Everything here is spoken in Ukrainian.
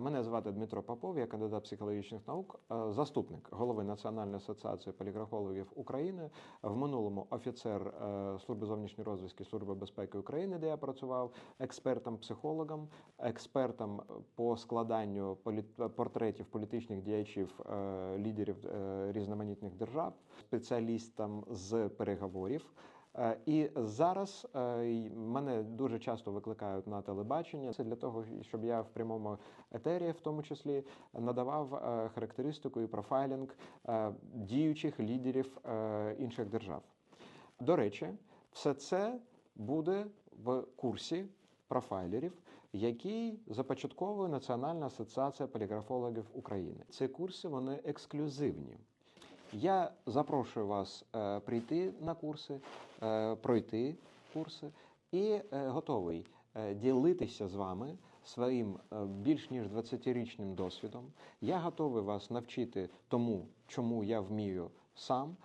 Мене звати Дмитро Попов, я кандидат психологічних наук, е, заступник голови Національної асоціації поліграфологів України. В минулому офіцер е, служби зовнішньої розвідки Служби безпеки України, де я працював експертом, психологом, експертом по складанню політ- портретів політичних діячів е, лідерів різноманітних держав, спеціалістом з переговорів. Е, І зараз е, мене дуже часто викликають на телебачення. Це для того, щоб я в прямому етері, в тому числі, надавав е, характеристику і профайлінг діючих лідерів інших держав. До речі, все це буде в курсі профайлерів, який започатковує Національна асоціація поліграфологів України. Ці курси вони ексклюзивні. Я запрошую вас е, прийти на курси, е, пройти курси і е, готовий ділитися з вами своїм більш ніж 20-річним досвідом. Я готовий вас навчити тому, чому я вмію сам.